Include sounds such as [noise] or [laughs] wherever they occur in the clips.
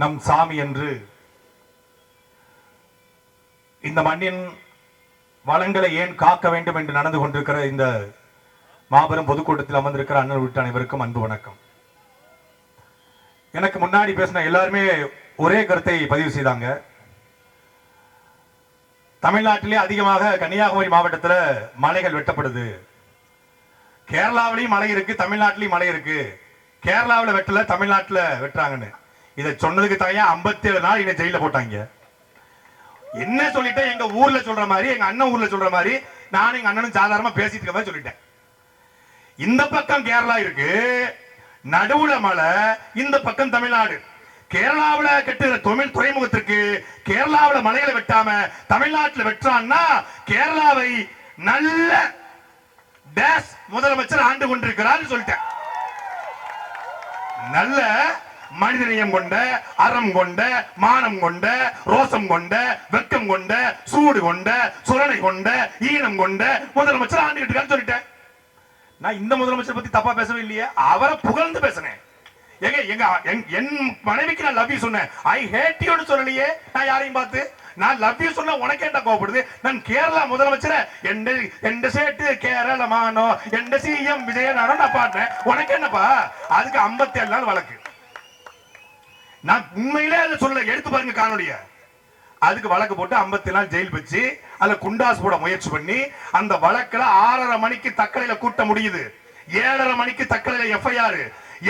நம் சாமி என்று. இந்த மண்ணின் வளங்களை ஏன் காக்க வேண்டும் என்று நடந்து கொண்டிருக்கிற இந்த மாபெரும் பொதுக்கூட்டத்தில் அமர்ந்திருக்கிற அண்ணன் உள்ளிட்ட அனைவருக்கும் அன்பு வணக்கம். எனக்கு முன்னாடி பேசின எல்லாருமே ஒரே கருத்தை பதிவு செய்தாங்க. தமிழ்நாட்டிலே அதிகமாக கன்னியாகுமரி மாவட்டத்தில் மலைகள் வெட்டப்படுது. கேரளாவிலையும் மலை இருக்கு தமிழ்நாட்டிலையும் மலை இருக்கு. கேரளாவில் வெட்டல தமிழ்நாட்டில் வெட்டுறாங்கன்னு. இதை சொன்னதுக்கு தகையா 57 நாள் என்னை ஜெயில போட்டாங்க. என்ன சொல்லிட்டேன்? எங்க ஊர்ல சொல்ற மாதிரி எங்க அண்ணன் ஊர்ல சொல்ற மாதிரி நானும் எங்க அண்ணனும் சாதாரணமா பேசிட்டு இருக்க மாதிரி சொல்லிட்டேன். இந்த பக்கம் கேரளா இருக்கு நடுவுல மலை இந்த பக்கம் தமிழ்நாடு. கேரளாவுல கட்டுற தமிழ் துறைமுகத்திற்கு கேரளாவில மலைகளை வெட்டாம தமிழ்நாட்டுல வெட்டான்னா கேரளாவை நல்ல டேஸ் முதலமைச்சர் ஆண்டு கொண்டிருக்கிறார் சொல்லிட்டேன். நல்ல மனிதநேயம் கொண்ட அறம் கொண்ட மானம் கொண்ட ரோசம் கொண்ட வெக்கம் கொண்ட சூடு கொண்ட சுரணை கொண்ட ஈனம் கொண்ட முதலமைச்சர் ஆண்டுகிட்டு இருக்கான்னு சொல்லிட்டேன். நான் இந்த முதலமைச்சர் பத்தி தப்பா பேசவே இல்லையே அவரை புகழ்ந்து பேசினேன். எங்க எங்க என்- என் மனைவிக்கு நான் லவ் யூ சொன்னேன். ஐ ஹேட் யூன்னு சொல்லலையே நான் யாரையும் பார்த்து. நான் லவ் யூ சொன்னா உனக்கு என்ன கோவப்படுது? நான் கேரளா முதலமைச்சர எந்த எந்த சேட்டு கேரளமானோ எந்த சிஎம் விஜயனானோ நான் பாட்டேன் உனக்கு என்னப்பா? அதுக்கு 57 நாள் வழக்கு. நான் உண்மையிலே அதை சொல்ல எடுத்து பாருங்க காணொலிய அதுக்கு வழக்கு போட்டு 50 நாள் ஜெயில் வச்சு அதுல குண்டாஸ் போட முயற்சி பண்ணி அந்த வழக்குல ஆறரை மணிக்கு தக்கலையில கூட்ட முடியுது. ஏழரை மணிக்கு தக்கலையில எஃப்ஐஆர்.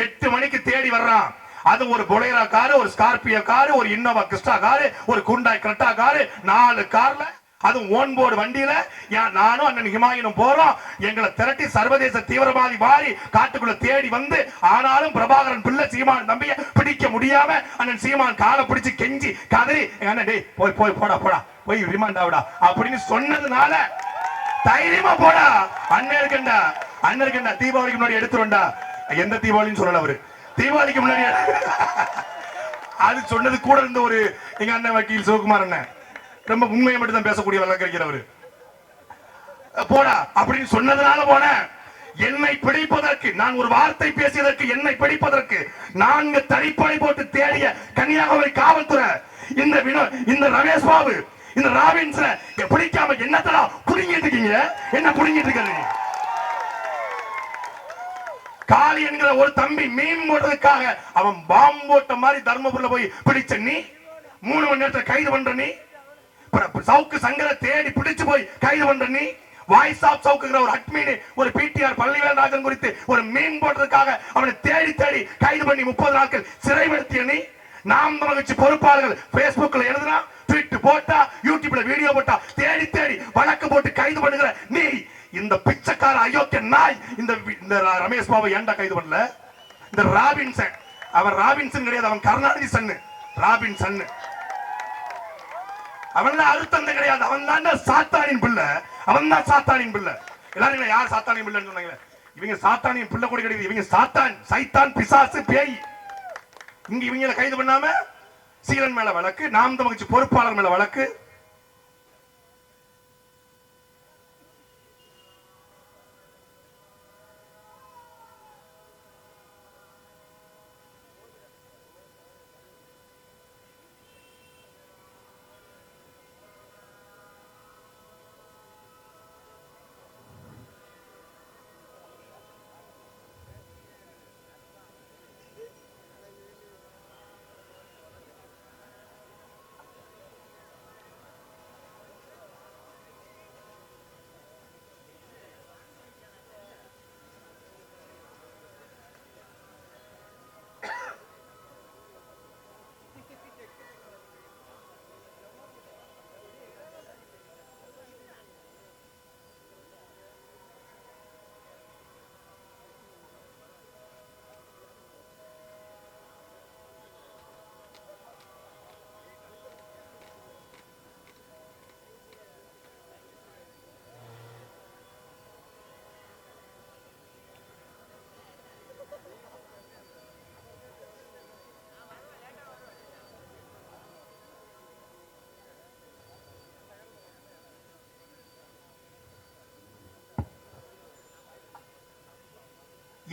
எட்டு மணிக்கு தேடி வர்றான். அது ஒரு பொலேரா காரு ஒரு ஸ்கார்பியோ காரு ஒரு இன்னோவா கிறிஸ்டா காரு ஒரு குண்டாய் கிரட்டா காரு நாலு கார்ல அதுவும் ஓன் போர்டு வண்டியில. நானும் அண்ணன் ஹிமாயினும் போறோம். எங்களை திரட்டி சர்வதேச தீவிரவாதி மாறி காட்டுக்குள்ள தேடி வந்து ஆனாலும் பிரபாகரன் பிள்ளை சீமான் தம்பிய பிடிக்க முடியாம அண்ணன் சீமான் காலை பிடிச்சு கெஞ்சி கதறி அண்ணன் டேய் போய் போய் போடா போடா போய் ரிமாண்ட் ஆகுடா அப்படின்னு சொன்னதுனால தைரியமா போடா. அண்ணன் இருக்கண்டா அண்ணன் இருக்கண்டா தீபாவளிக்கு முன்னாடி எடுத்துருண்டா எந்த தீபாவளின்னு சொல்லல அவரு. தீபாவளிக்கு முன்னாடி [laughs] அது சொன்னது கூட இருந்த ஒரு எங்க அண்ணன் வக்கீல் சிவகுமார் அண்ணன். ரொம்ப உண்மையை மட்டும் தான் பேசக்கூடிய வழக்கறிஞர் போடா அப்படின்னு சொன்னதுனால போன என்னை பிடிப்பதற்கு நான் ஒரு வார்த்தை பேசியதற்கு என்னை பிடிப்பதற்கு நான்கு தனிப்படை போட்டு தேடிய கன்னியாகுமரி காவல்துறை இந்த வினோ இந்த ரமேஷ் பாபு இந்த ராபின்ஸ் பிடிக்காம என்னத்தடா புடுங்கிட்டு இருக்கீங்க? என்ன புடுங்கிட்டு இருக்கீங்க காளி என்கிற ஒரு தம்பி மீன் போடுறதுக்காக அவன் பாம்பு போட்ட மாதிரி தர்மபுரில போய் பிடிச்ச நீ மூணு மணி நேரத்துல கைது பண்ற நீ சவுக்கு சங்கரை தேடி பிடிச்சு போய் கைது பண்ற நீ வாய்ஸ் ஆஃப் சவுக்குங்கிற ஒரு அட்மீன் ஒரு பிடிஆர் பள்ளிவேல்ராஜன் குறித்து ஒரு மீன் போடுறதுக்காக அவனை தேடி தேடி கைது பண்ணி முப்பது நாட்கள் சிறைப்படுத்திய நீ நாம் மகிழ்ச்சி பொறுப்பாளர்கள் பேஸ்புக்ல எழுதுனா ட்வீட் போட்டா யூடியூப்ல வீடியோ போட்டா தேடி தேடி வழக்கு போட்டு கைது பண்ணுகிற நீ இந்த பிச்சைக்கார அயோக்கிய நாய் இந்த இந்த ரமேஷ் பாபு ஏன்டா கைது பண்ணல? இந்த ராபின்சன் அவன் ராபின்சன் கிடையாது அவன் கருணாநிதி சன்னு ராபின் சன்னு அவன் தான் அறுத்தந்த கிடையாது. அவன் தான் சாத்தானின் பிள்ளை. அவன் தான் சாத்தானின் பிள்ளை. எல்லாரும் யார் சாத்தானின் பிள்ளைன்னு சொன்னாங்க இவங்க சாத்தானின் பிள்ளை கூட கிடையாது. இவங்க சாத்தான் சைத்தான் பிசாசு பேய். இங்க இவங்களை கைது பண்ணாம சீரன் மேல வழக்கு நாம் தமிழ்ச்சி பொறுப்பாளர் மேல வழக்கு.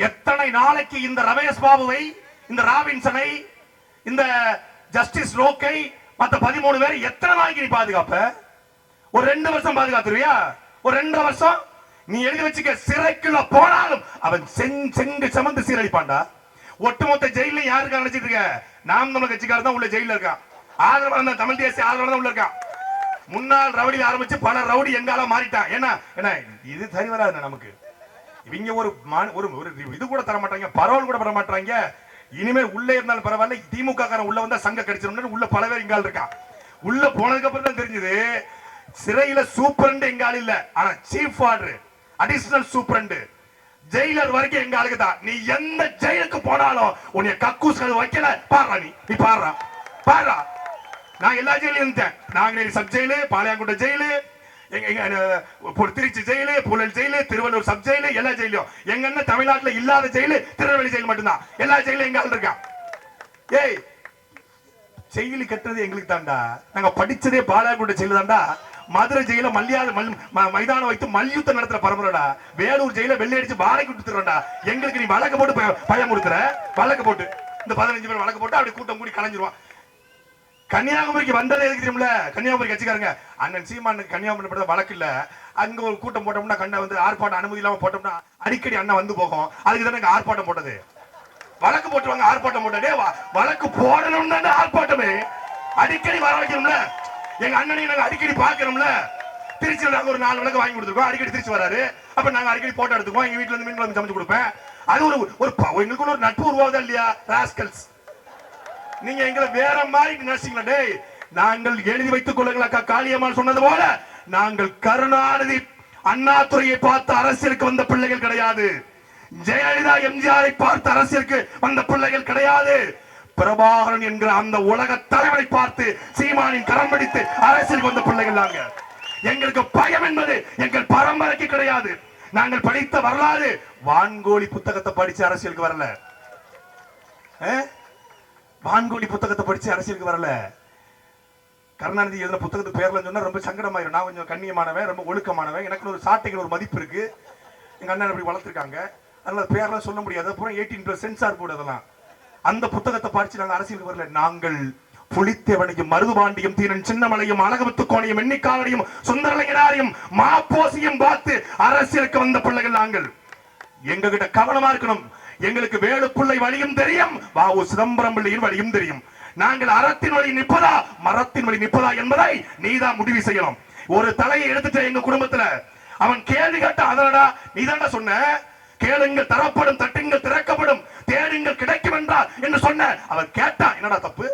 எத்தனை நாளைக்கு இந்த ரமேஷ் பாபுவை இந்த ராபின்சனை இந்த ஜஸ்டிஸ் ரோக்கை மத்த பதிமூணு பேர் எத்தனை நாளைக்கு நீ பாதுகாப்ப? ஒரு ரெண்டு வருஷம் பாதுகாத்துருவியா? ஒரு ரெண்டரை வருஷம்? நீ எழுதி வச்சுக்க சிறைக்குள்ள போனாலும் அவன் செஞ்சு செங்கு சமந்து சீரழிப்பான்டா. ஒட்டுமொத்த ஜெயில யாருக்கு நினைச்சிட்டு இருக்க? நாம் தமிழ் கட்சிக்காரர் தான் உள்ள ஜெயில இருக்கான். ஆதரவாளர் தான் தமிழ் தேசிய ஆதரவாளர் தான் உள்ள இருக்கான். முன்னாள் ரவுடி ஆரம்பிச்சு பல ரவுடி எங்கால மாறிட்டான். ஏன்னா என்ன இது சரி வராது நமக்கு. இவங்க ஒரு ஒரு இது கூட தர மாட்டாங்க பரவல் கூட தர மாட்டாங்க. இனிமேல் உள்ளே இருந்தாலும் பரவாயில்ல திமுக காரன் உள்ள வந்தா சங்க கடிச்சிடும் உள்ள பல பேர் இங்கால் இருக்கான். உள்ள போனதுக்கு அப்புறம் தான் தெரிஞ்சது சிறையில சூப்பரண்ட் எங்கால் இல்ல. ஆனா chief warder additional superintendent. Jailer வரைக்கும் எங்க ஆளுக்கு தான். நீ எந்த ஜெயிலுக்கு போனாலும் உன்னை கக்கூஸ் வைக்கல. பாடுறா நீ. நீ பாடுறா. பாடுறா. நான் எல்லா ஜெயிலும் இருந்தேன். நாங்க sub jail Palayamkottai jail Trichy jail Puzhal jail Tiruvallur sub jail எல்லா ஜெயிலும் எங்க அண்ணன் தமிழ்நாட்டுல இல்லாத ஜெயிலு திருநெல்வேலி ஜெயில் மட்டும்தான். எல்லா ஜெயிலும் எங்க ஆள் இருக்கான் ஏய் ஜெயிலு கட்டுறது எங்களுக்கு தாண்டா. நாங்க படிச்சதே பாளையங்குட்ட ஜெயிலு தான்டா மதுரை ஜெயில மல்லியாத மல் ம- மைதானம் வைத்து மல்யுத்தம் நடத்துற பரம்பரைடா. வேலூர் ஜெயில வெள்ளை அடிச்சு வாடகை எங்களுக்கு நீ வழக்கு போட்டு பயம் கொடுத்துற வழக்கு போட்டு. இந்த பதினஞ்சு பேர் வழக்கு போட்டு அப்படி கூட்டம் கூடி கலைஞ்சிருவான். கன்னியாகுமரிக்கு வந்ததே எதுக்கு தெரியுமில்ல கன்னியாகுமரி கட்சிக்காரங்க. அண்ணன் சீமானுக்கு கன்னியாகுமரி படத்தை வழக்கு இல்ல அங்க ஒரு கூட்டம் போட்டோம்னா கண்ணை வந்து ஆர்ப்பாட்டம் அனுமதி இல்லாம போட்டோம்னா அடிக்கடி அண்ணன் வந்து போகும். அதுக்கு தானே ஆர்ப்பாட்டம் போட்டது. வழக்கு போட்டுவாங்க ஆர்ப்பாட்டம் போட்டதே வழக்கு போடணும் தானே ஆர்ப்பாட்டமே. அடிக்கடி வர வைக்கணும்ல. எங்க அண்ணனையும் நாங்க அடிக்கடி பாக்குறோம்ல திருச்சியில் நாங்க ஒரு நாலு விளக்கு வாங்கி கொடுத்துருக்கோம். அடிக்கடி திருச்சி வராரு. அப்ப நாங்க அடிக்கடி போட்டோ எடுத்துக்கோம் எங்க வீட்டுல இருந்து மீன் குழம்பு சமைச்சு கொடுப்பேன். அது ஒரு ஒரு எங்களுக்கு ஒரு நட்பு உருவாகுதா இல்லையா? ராஸ்கல்ஸ். நீங்க எங்களை வேற மாதிரி நினைச்சீங்களா? டேய் நாங்கள் எழுதி வைத்துக் கொள்ளுங்கள் அக்கா காளியம்மாள் சொன்னது போல நாங்கள் கருணாநிதி அண்ணாதுரையை பார்த்து அரசியலுக்கு வந்த பிள்ளைகள் கிடையாது. ஜெயலலிதா எம்ஜிஆரை பார்த்து அரசியலுக்கு வந்த பிள்ளைகள் கிடையாது. பிரபாகரன் என்கிற அந்த உலக தலைவரை பார்த்து சீமானின் கரம் பிடித்து அரசியலுக்கு வந்த பிள்ளைகள் நாங்க எங்களுக்கு பயம் என்பது எங்கள் பரம்பரைக்கு கிடையாது. நாங்கள் படித்த வரலாறு வான்கோழி புத்தகத்தை படிச்சு அரசியலுக்கு வரல. ஆ? வான்கோழி புத்தகத்தை படிச்சு அரசியலுக்கு வரல. கருணாநிதி எழுதின புத்தகத்துக்கு பேர்ல சொன்னா ரொம்ப சங்கடமாயிரும். நான் கொஞ்சம் கண்ணியமானவன் ரொம்ப ஒழுக்கமானவன். எனக்கு ஒரு சாட்டைகள் ஒரு மதிப்பு இருக்கு. எங்க அண்ணன் அப்படி வளர்த்துருக்காங்க. அதனால பேர்லாம் சொல்ல முடியாது. அப்புறம் எயிட்டீன் பிளஸ் சென்சார் போர்டு அதெல்லாம். அந்த புத்தகத்தை படிச்சு நாங்கள் அரசியலுக்கு வரல. நாங்கள் புலித்தேவனையும் மருதுபாண்டியும் தீரன் சின்னமலையும் அழகமுத்து கோணையும் எண்ணிக்காவனையும் சுந்தரலையனாரையும் மாப்போசியும் பார்த்து அரசியலுக்கு வந்த பிள்ளைகள் நாங்கள். எங்க கிட்ட கவனமா இருக்கணும். எங்களுக்கு வேலுப்பிள்ளை வழியும் தெரியும் வாவு சிதம்பரம் பிள்ளையின் வழியும் தெரியும். நாங்கள் அறத்தின் வழி நிற்பதா மரத்தின் வழி நிற்பதா என்பதை நீதான் முடிவு செய்யணும். ஒரு தலையை எடுத்துட்ட எங்க குடும்பத்துல அவன் கேள்வி கேட்ட அதனடா நீதான்டா சொன்ன? கேளுங்கள் தரப்படும் தட்டுங்கள் திறக்கப்படும் தேடுங்கள் கிடைக்கும் என்றார் என்று சொன்ன. அவர் கேட்டா என்னடா தப்பு?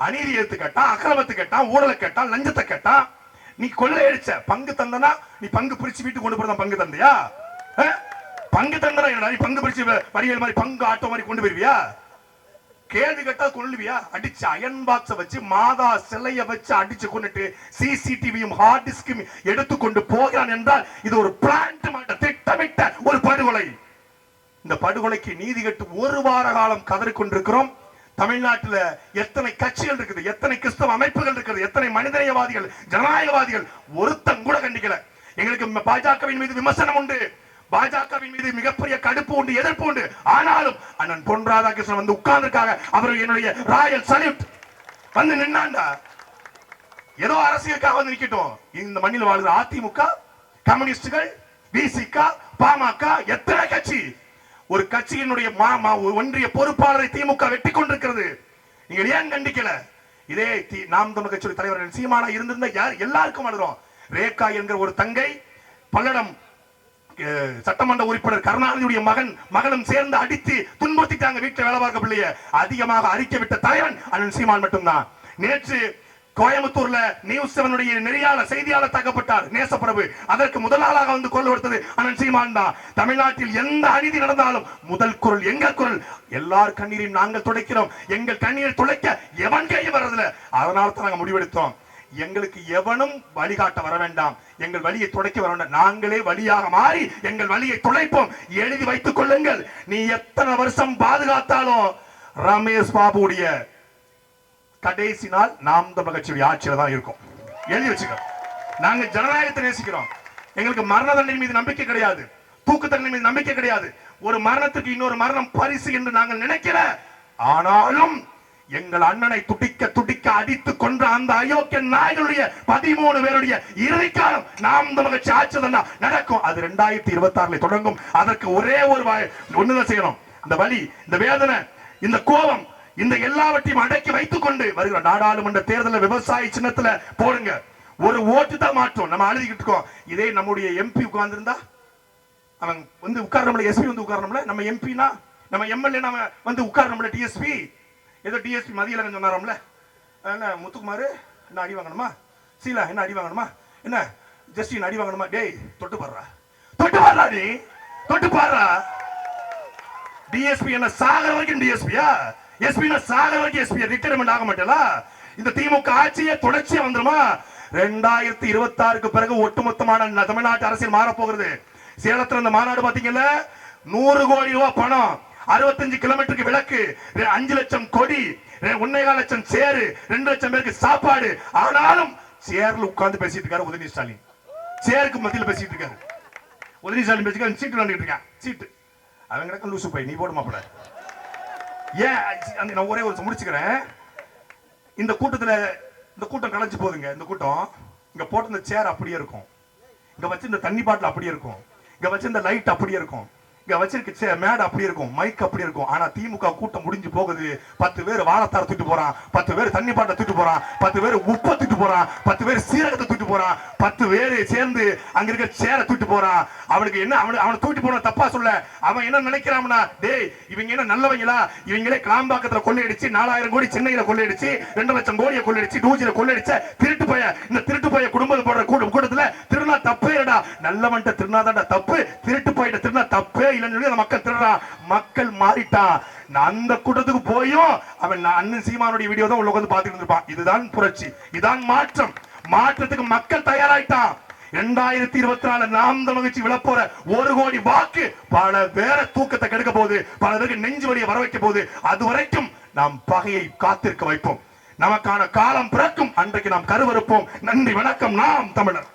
அநீதி எடுத்து கேட்டான் அக்கிரமத்து கேட்டான் ஊழலை கேட்டான் லஞ்சத்தை கேட்டான் நீ கொள்ளை அடிச்ச பங்கு தந்தனா நீ பங்கு பிரிச்சு வீட்டுக்கு கொண்டு போறதா பங்கு தந்தையா? அஹ்? பங்கு தந்தனா என்னடா நீ பங்கு பிரிச்சு வ- மாதிரி பங்கு ஆட்டோ மாதிரி கொண்டு போயிருவியா? கேள்வி கேட்டா கொள்ளுவியா? அடிச்சு அயன் பாக்ஸ வச்சு மாதா சிலைய வச்சு அடிச்சு கொண்டுட்டு சிசிடிவியும் ஹார்ட் டிஸ்கும் எடுத்துக்கொண்டு போகிறான் என்றால் இது ஒரு பிளான்ட் மாட்ட திட்டமிட்ட ஒரு படுகொலை. இந்த படுகொலைக்கு நீதி கட்டு ஒரு வார காலம் கதறி கொண்டிருக்கிறோம் தமிழ்நாட்டுல எத்தனை கட்சிகள் இருக்குது எத்தனை கிறிஸ்தவ அமைப்புகள் இருக்குது எத்தனை மனிதநேயவாதிகள் ஜனநாயகவாதிகள் ஒருத்தன் கூட கண்டிக்கல. எங்களுக்கு பாஜகவின் மீது விமர்சனம் உண்டு. பாஜகவின் மீது மிகப்பெரிய கடுப்பு உண்டு எதிர்ப்பு உண்டு. ஆனாலும் அண்ணன் பொன் ராதாகிருஷ்ணன் வந்து உட்கார்ந்துருக்காங்க. அவர் என்னுடைய ராயல் சல்யூட். வந்து நின்னாண்டா? ஏதோ அரசியலுக்காக வந்து நிக்கட்டும். இந்த மண்ணில் வாழ்கிற அதிமுக கம்யூனிஸ்டுகள் பிசிக பாமக எத்தனை கட்சி? ஒரு கட்சியினுடைய மா- மா- ஒன்றிய பொறுப்பாளரை திமுக வெட்டி கொண்டிருக்கிறது. நீங்கள் ஏன் கண்டிக்கல? இதே தி- நாம் தமிழ் கட்சியுடைய தலைவர் சீமானா இருந்திருந்தா யார் எல்லாருக்கும் வளரும் ரேகா என்கிற ஒரு தங்கை பல்லடம் சட்டமன்ற உறுப்பினர் கருணாநிதியுடைய மகன் மகனும் சேர்ந்து அடித்து துன்புறுத்திட்டாங்க வீட்டில் வேலை பார்க்க பிள்ளைய. அதிகமாக அறிக்கை விட்ட தலைவன் அண்ணன் சீமான் மட்டும்தான். நேற்று கோயம்புத்தூர்ல நியூஸ் செவனுடைய நெறியாளர் செய்தியாளர் தாக்கப்பட்டார் நேசப்பிரபு. அதற்கு முதல் ஆளாக வந்து கொண்டு கொடுத்தது அண்ணன் சீமான் தான். தமிழ்நாட்டில் எந்த அநீதி நடந்தாலும் முதல் குரல் எங்கள் குரல். எல்லார் கண்ணீரையும் நாங்கள் துடைக்கிறோம். எங்கள் கண்ணீரை துடைக்க எவன் கையும் வர்றதில்ல. அதனால தான் நாங்கள் முடிவெடுத்தோம். எங்களுக்கு எவனும் வழிகாட்ட வர வேண்டாம். எங்கள் வழியை துடைக்க வர வேண்டாம். நாங்களே வழியாக மாறி எங்கள் வழியை துடைப்போம். எழுதி வைத்துக் கொள்ளுங்கள். நீ எத்தனை வருஷம் பாதுகாத்தாலும் ரமேஷ் பாபுடைய கடைசி நாள் நாம் தமிழ் கட்சியுடைய ஆட்சியில தான் இருக்கும். எழுதி வச்சுக்க. நாங்க ஜனநாயகத்தை நேசிக்கிறோம். எங்களுக்கு மரண தண்டனை மீது நம்பிக்கை கிடையாது. தூக்கு தண்டனை மீது நம்பிக்கை கிடையாது. ஒரு மரணத்துக்கு இன்னொரு மரணம் பரிசு என்று நாங்கள் நினைக்கிற ஆனாலும் எங்கள் அண்ணனை துடிக்க துடிக்க அடித்து கொன்ற அந்த அயோக்கிய நாய்களுடைய பதிமூணு பேருடைய இறுதிக்காலம் நாம் நமக்கு ஆட்சிதான் நடக்கும். அது ரெண்டாயிரத்தி இருபத்தி ஆறுல தொடங்கும். அதற்கு ஒரே ஒரு ஒண்ணுதான் செய்யணும். இந்த வலி இந்த வேதனை இந்த கோபம் இந்த எல்லாவற்றையும் அடக்கி வைத்துக் கொண்டு வருகிற நாடாளுமன்ற தேர்தலில் விவசாய சின்னத்துல போடுங்க. ஒரு ஓட்டு தான் மாற்றோம். நம்ம அழுதிக்கிட்டு இருக்கோம். இதே நம்முடைய எம்பி உட்கார்ந்துருந்தா அவன் வந்து உட்காரணும்ல எஸ்பி வந்து உட்காரணும்ல நம்ம எம்பினா நம்ம எம்எல்ஏ நம்ம வந்து உட்காரணும்ல டிஎஸ்பி ஏதோ டிஎஸ்பி மதியலகன் சொன்னாராம்ல. என்ன முத்துக்குமார் என்ன அடி வாங்கணுமா? சீலா என்ன அடி வாங்கணுமா? என்ன ஜஸ்டின் அடி வாங்கணுமா? டேய் தொட்டு பாடுறா தொட்டு பாடுறா நீ. தொட்டு பாடுறா டிஎஸ்பி என்ன சாகர வரைக்கும் டிஎஸ்பியா எஸ்பி சாகர வரைக்கும் எஸ்பி ரிட்டையர்மெண்ட் ஆக மாட்டேலா? இந்த திமுக ஆட்சியே தொடர்ச்சியா வந்துருமா? ரெண்டாயிரத்தி இருபத்தி ஆறுக்கு பிறகு ஒட்டுமொத்தமான தமிழ்நாட்டு அரசியல் மாற போகிறது இந்த மாநாடு பாத்தீங்கல்ல? நூறு கோடி ரூபாய் பணம். அறுபத்தஞ்சு கிலோமீட்டருக்கு விளக்கு அஞ்சு லட்சம் கொடி ஒன்னே கால் லட்சம் சேரு ரெண்டு லட்சம் பேருக்கு சாப்பாடு. ஆனாலும் சேர்ல உட்கார்ந்து பேசிட்டு இருக்காரு உதயநிதி ஸ்டாலின். சேருக்கு மத்தியில் பேசிட்டு இருக்காரு. உதயநிதி ஸ்டாலின் பேசிட்டு சீட்டு விளையாண்டுட்டு இருக்கான் சீட்டு. அவன் கிடக்க லூசு போய் நீ போட ஏன் அந்த நான் ஒரே ஒரு முடிச்சுக்கிறேன். இந்த கூட்டத்தில் இந்த கூட்டம் கலைஞ்சு போகுதுங்க. இந்த கூட்டம் இங்கே போட்டு இந்த சேர் அப்படியே இருக்கும். இங்கே வச்சு இந்த தண்ணி பாட்டில் அப்படியே இருக்கும். இங்கே வச்சு இந்த லைட் அப்படியே இருக்கும். இங்க வச்சிருக்க சே மேடை அப்படி இருக்கும் மைக் அப்படி இருக்கும். ஆனா திமுக கூட்டம் முடிஞ்சு போகுது. பத்து பேர் வாழத்தார தூக்கிட்டு போறான். பத்து பேர் தண்ணி பாட்டை தூக்கிட்டு போறான். பத்து பேர் உப்பை தூக்கிட்டு போறான். பத்து பேர் சீரகத்தை தூக்கிட்டு போறான். பத்து பேர் சேர்ந்து அங்க இருக்க சேர தூக்கிட்டு போறான். அவனுக்கு என்ன அவனுக்கு அவனை தூக்கிட்டு போன தப்பா சொல்ல. அவன் என்ன நினைக்கிறான்னா டேய் இவங்க என்ன நல்லவங்களா? இவங்களே கிளாம்பாக்கத்துல கொள்ளையடிச்சு நாலாயிரம் கோடி சென்னையில கொள்ளையடிச்சு ரெண்டு லட்சம் கோடியை கொள்ளையடிச்சு டூஜில கொள்ளையடிச்ச திருட்டு போய இந்த திருட்டு போய குடும்பத்தை போடுற கூட்டம் கூட்டத்துல திருநா தப்பே நல்லவன்ட்ட திருநாதாண்டா தப்பு. திருட்டு போயிட்ட திருநா தப்பே இல்லைன்னு சொல்லி அந்த மக்கள் திருடுறான் மக்கள் மாறிட்டான் அந்த கூட்டத்துக்கு போயும் அவன் அண்ணன் சீமானுடைய வீடியோ தான் உள்ள உட்காந்து பார்த்துட்டு இருப்பான் இதுதான் புரட்சி. இதான் மாற்றம். மாற்றத்துக்கு மக்கள் தயாராயிட்டான். இரண்டாயிரத்தி இருபத்தி நாலு நாம் தமிழ்ச்சி விழப்போற ஒரு கோடி வாக்கு பல பேர தூக்கத்தை கெடுக்க போகுது. பல பேருக்கு நெஞ்சு வழியை வர வைக்க போகுது. அது வரைக்கும் நாம் பகையை காத்திருக்க வைப்போம். நமக்கான காலம் பிறக்கும். அன்றைக்கு நாம் கருவறுப்போம். நன்றி வணக்கம். நாம் தமிழர்.